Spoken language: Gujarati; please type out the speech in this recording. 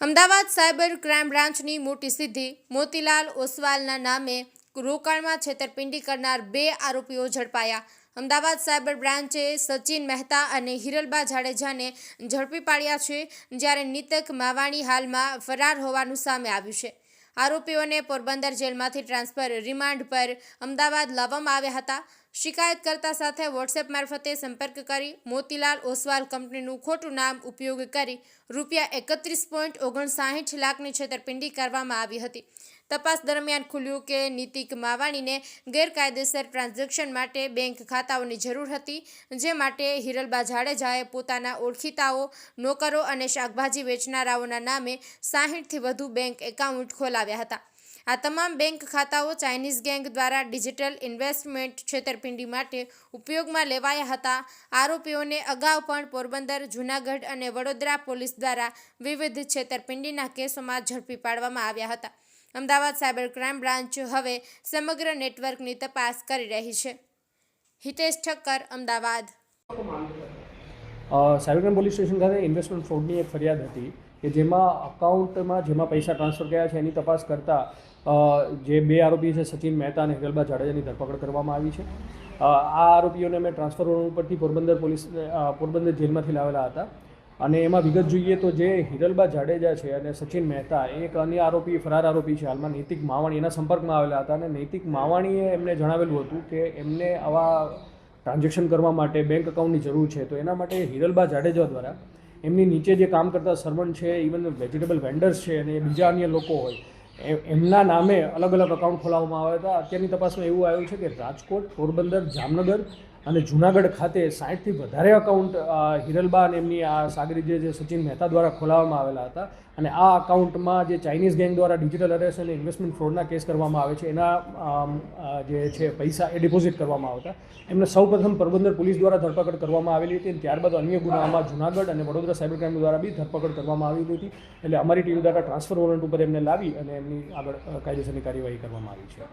અમદાવાદ સાયબર ક્રાઇમ બ્રાન્ચની મોટી સિદ્ધિ, મોતીલાલ ઓસવાલના નામે રોકાણમાં છેતરપિંડી કરનાર બે આરોપીઓ ઝડપાયા. અમદાવાદ સાયબર બ્રાન્ચે સચિન મહેતા અને હિરલબા જાડેજાને ઝડપી પાડ્યા છે, જ્યારે નીતક માવાણી હાલમાં ફરાર હોવાનું સામે આવ્યું છે. આરોપીઓને પોરબંદર જેલમાંથી ટ્રાન્સફર રિમાન્ડ પર અમદાવાદ લાવવામાં આવ્યા હતા. શિકાયતકર્તા સાથે વોટ્સએપ મારફતે સંપર્ક કરી મોતીલાલ ઓસવાલ કંપનીનું ખોટું નામ ઉપયોગ કરી રૂપિયા એકત્રીસ પોઈન્ટ ઓગણસાહીઠ લાખની છેતરપિંડી કરવામાં આવી હતી. તપાસ દરમિયાન ખુલ્યું કે નીતિક માવાણીને ગેરકાયદેસર ટ્રાન્ઝેક્શન માટે બેંક ખાતાઓની જરૂર હતી, જે માટે હિરલબા જાડેજાએ પોતાના ઓળખીતાઓ, નોકરો અને શાકભાજી વેચનારાઓના નામે સાહીઠથી વધુ બેંક એકાઉન્ટ ખોલાવ્યા હતા. આ તમામ બેંક ખાતાઓ ચાઇનીઝ ગેંગ દ્વારા ડિજિટલ ઇન્વેસ્ટમેન્ટ છેતરપિંડી માટે ઉપયોગમાં લેવાયા હતા. આરોપીઓને અગાઉ પણ પોરબંદર, જૂનાગઢ અને વડોદરા પોલીસ દ્વારા વિવિધ છેતરપિંડીના કેસોમાં ઝડપી પાડવામાં આવ્યા હતા. અમદાવાદ સાયબર ક્રાઇમ બ્રાન્ચ હવે સમગ્ર નેટવર્કની તપાસ કરી રહી છે. Hitesh Thakkar, Ahmedabad. Cybercrime police station ખાતે ઇન્વેસ્ટમેન્ટ ફ્રોડની એક ફરિયાદ હતી કે જેમાં અકાઉન્ટમાં જેમાં પૈસા ટ્રાન્સફર કર્યા છે એની તપાસ કરતાં જે બે આરોપી છે સચિન મહેતા અને હિરલબા જાડેજાની ધરપકડ કરવામાં આવી છે. આ આરોપીઓને અમે ટ્રાન્સફર ઉપરથી પોરબંદર પોલીસ પોરબંદર જેલમાંથી લાવેલા હતા. અને એમાં વિગત જોઈએ તો જે હિરલબા જાડેજા છે અને સચિન મહેતા, એક અન્ય આરોપી, ફરાર આરોપી છે. હાલમાં નૈતિક માવાણી, એના સંપર્કમાં આવેલા હતા અને નૈતિક માવાણીએ એમને જણાવેલું હતું કે એમને આવા ટ્રાન્ઝેક્શન કરવા માટે બેંક અકાઉન્ટની જરૂર છે. તો એના માટે હિરલબા જાડેજા દ્વારા એમની નીચે જે કામ કરતા સર્વન્ટ છે, ઇવન વેજીટેબલ વેન્ડર્સ છે અને બીજા અન્ય લોકો હોય એમના નામે અલગ અલગ અકાઉન્ટ ખોલાવવામાં આવ્યા હતા. અત્યારની તપાસમાં એવું આવ્યું છે કે રાજકોટ, પોરબંદર, જામનગર અને જૂનાગઢ ખાતે સાઠથી વધારે અકાઉન્ટ હિરલબા અને એમની આ સાગરી જે સચિન મહેતા દ્વારા ખોલાવવામાં આવેલા હતા. અને આ અકાઉન્ટમાં જે ચાઇનીઝ ગેંગ દ્વારા ડિજિટલ અરેસ્ટ અને ઇન્વેસ્ટમેન્ટ ફ્રોડના કેસ કરવામાં આવે છે, એના જે છે, પૈસા એ ડિપોઝિટ કરવામાં આવતા. એમને સૌપ્રથમ પોરબંદર પોલીસ દ્વારા ધરપકડ કરવામાં આવેલી હતી અને ત્યારબાદ અન્ય ગુનાઓમાં જૂનાગઢ અને વડોદરા સાયબર ક્રાઇમ દ્વારા બી ધરપકડ કરવામાં આવેલી હતી. એટલે અમારી ટીમ દ્વારા ટ્રાન્સફર વોરંટ ઉપર એમને લાવી અને એમની આગળ કાયદેસરની કાર્યવાહી કરવામાં આવી છે.